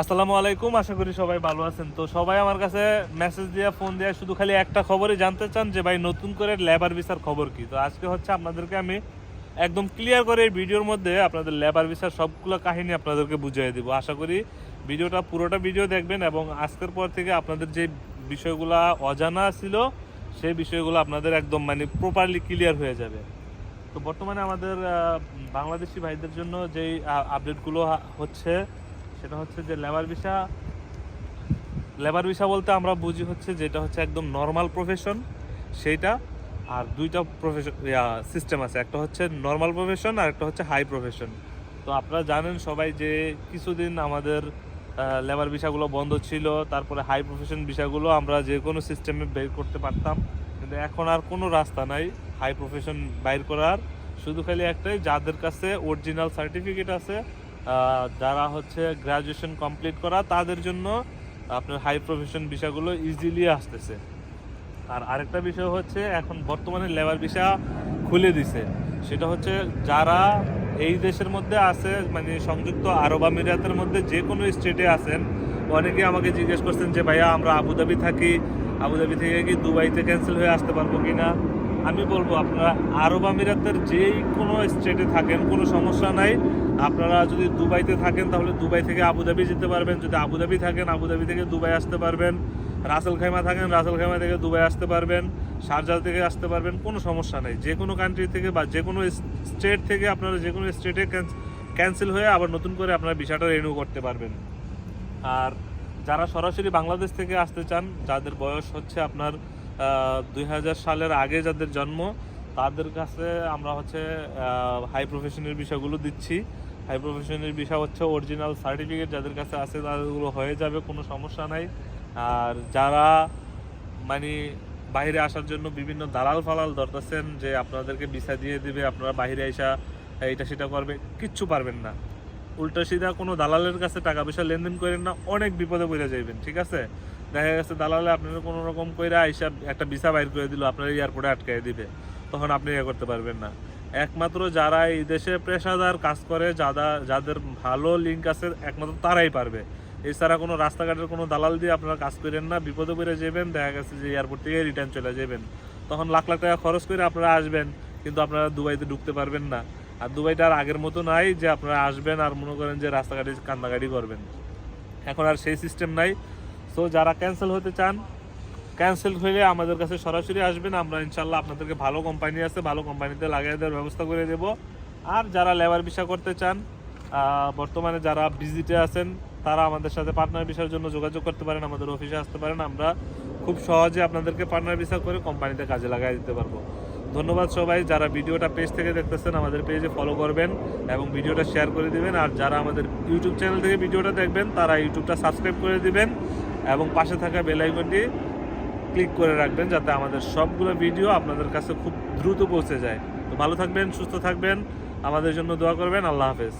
আসসালামু আলাইকুম, আশা করি সবাই ভালো আছেন। তো সবাই আমার কাছে মেসেজ দিয়ে ফোন দিয়ে, শুধু খালি একটা খবরই জানতে চান যে ভাই নতুন করে লেবার ভিসার খবর কি? তো আজকে হচ্ছে আপনাদেরকে আমি একদম ক্লিয়ার করে এই ভিডিওর মধ্যে আপনাদের লেবার ভিসার সবগুলো কাহিনী আপনাদেরকে বুঝিয়ে দিব। আশা করি ভিডিওটা, পুরোটা ভিডিও দেখবেন এবং আজকের পর থেকে আপনাদের যে বিষয়গুলো অজানা ছিল, সেই বিষয়গুলো আপনাদের একদম মানে প্রপারলি ক্লিয়ার হয়ে যাবে। তো বর্তমানে আমাদের বাংলাদেশি ভাইদের জন্য যেই আপডেটগুলো হচ্ছে সেটা হচ্ছে যে লেবার ভিসা লেবার ভিসা বলতে আমরা বুঝি হচ্ছে যেটা হচ্ছে একদম নর্মাল প্রফেশন সেইটা আর দুইটা প্রফেশন সিস্টেম আছে। একটা হচ্ছে নর্মাল প্রফেশন আর একটা হচ্ছে হাই প্রফেশন তো আপনারা জানেন সবাই যে কিছুদিন আমাদের লেবার ভিসাগুলো বন্ধ ছিল, তারপরে হাই প্রফেশন ভিসাগুলো আমরা যে কোনো সিস্টেমে বের করতে পারতাম। কিন্তু এখন আর কোনো রাস্তা নাই হাই প্রফেশন বাইর করার। শুধু খালি একটাই, যাদের কাছে অরিজিনাল সার্টিফিকেট আছে যারা হচ্ছে গ্রাজুয়েশন কমপ্লিট করা, তাদের জন্য আপনার হাই প্রফেশন ভিসাগুলো ইজিলি আসতেছে। আর আরেকটা বিষয় হচ্ছে, এখন বর্তমানে লেবার ভিসা খুলে দিছে। সেটা হচ্ছে, যারা এই দেশের মধ্যে আছে মানে সংযুক্ত আরব আমিরাতের মধ্যে যে কোনো স্টেটে আছেন, অনেকে আমাকে জিজ্ঞেস করছেন যে, ভাইয়া, আমরা আবুধাবি থাকি, আবুধাবি থেকে কি দুবাইতে ক্যান্সেল হয়ে আসতে পারব কি না আমি বলব, আপনারা আরব আমিরাতের যেই কোনো স্টেটে থাকেন, কোনো সমস্যা নাই। আপনারা যদি দুবাইতে থাকেন, তাহলে দুবাই থেকে আবুধাবি যেতে পারবেন। যদি আবুধাবি থাকেন, আবুধাবি থেকে দুবাই আসতে পারবেন। রাসেল খাইমা থাকেন, রাসেল খাইমা থেকে দুবাই আসতে পারবেন। শারজাহ থেকে আসতে পারবেন, কোনো সমস্যা নেই। যে কোনো কান্ট্রি থেকে বা যে কোনো স্টেট থেকে আপনারা যে কোনো স্টেটে ক্যান্সেল হয়ে আবার নতুন করে আপনারা ভিসাটা রেনিউ করতে পারবেন। আর যারা সরাসরি বাংলাদেশ থেকে আসতে চান, যাদের বয়স হচ্ছে আপনার দুই হাজার সালের আগে যাদের জন্ম, তাদের কাছে আমরা হচ্ছে হাই প্রফেশনের বিষয়গুলো দিচ্ছি। হাই প্রফেশনের বিষয় হচ্ছে অরিজিনাল সার্টিফিকেট যাদের কাছে আছে, তাদেরগুলো হয়ে যাবে, কোনো সমস্যা নাই। আর যারা মানে বাইরে আসার জন্য বিভিন্ন দালাল ফালাল ধরতেছেন যে আপনাদেরকে ভিসা দিয়ে দিবে, আপনারা বাইরে আইসা এটা সেটা করবে, কিচ্ছু পারবেন না। উল্টা সিধা কোনো দালালের কাছে টাকা পয়সা লেনদেন করেন না, অনেক বিপদে পড়ে যাইবেন, ঠিক আছে? দেখা গেছে দালালে আপনার কোনো রকম কইরা আইসা একটা ভিসা বাইর করে দিল, আপনার এয়ারপোর্টে আটকায় দিবে। তখন আপনি ইয়ে করতে পারবেন না। একমাত্র যারা এই দেশে পেশাদার কাজ করে যারা যাদের ভালো লিঙ্ক আছে, একমাত্র তারাই পারবে। এছাড়া কোনো রাস্তাঘাটের কোনো দালাল দিয়ে আপনারা কাজ করেন না, বিপদে পড়ে যাবেন, দেখা গেছে যে এয়ারপোর্ট থেকে রিটার্ন চলে যাবেন। তখন লাখ লাখ টাকা খরচ করে আপনারা আসবেন, কিন্তু আপনারা দুবাইতে ঢুকতে পারবেন না। আর দুবাইটা আর আগের মতো নাই যে আপনারা আসবেন আর মনে করেন যে রাস্তাঘাটে কান্দাগাড়ি করবেন। এখন আর সেই সিস্টেম নাই। সো যারা ক্যান্সেল হতে চান ক্যান্সেল হলে আমাদের কাছে সরাসরি আসবেন। আমরা ইনশাল্লাহ আপনাদেরকে ভালো কোম্পানি আছে, ভালো কোম্পানিতে লাগিয়ে দেওয়ার ব্যবস্থা করে দেব। আর যারা লেবার ভিসা করতে চান বর্তমানে যারা ভিজিটে আছেন, তারা আমাদের সাথে পার্টনার ভিসার জন্য যোগাযোগ করতে পারেন, আমাদের অফিসে আসতে পারেন। আমরা খুব সহজে আপনাদেরকে পার্টনার ভিসা করে কোম্পানিতে কাজে লাগাই দিতে পারব। ধন্যবাদ সবাই। যারা ভিডিওটা পেজ থেকে দেখতেছেন, আমাদের পেজে ফলো করবেন এবং ভিডিওটা শেয়ার করে দিবেন। আর যারা আমাদের ইউটিউব চ্যানেল থেকে ভিডিওটা দেখবেন, তারা ইউটিউবটা সাবস্ক্রাইব করে দিবেন। এবং পাশে থাকা বেল আইকনটি ক্লিক করে রাখবেন যাতে আমাদের সবগুলো ভিডিও আপনাদের কাছে খুব দ্রুত পৌঁছে যায়। তো ভালো থাকবেন, সুস্থ থাকবেন। আমাদের জন্য দোয়া করবেন। আল্লাহ হাফেজ।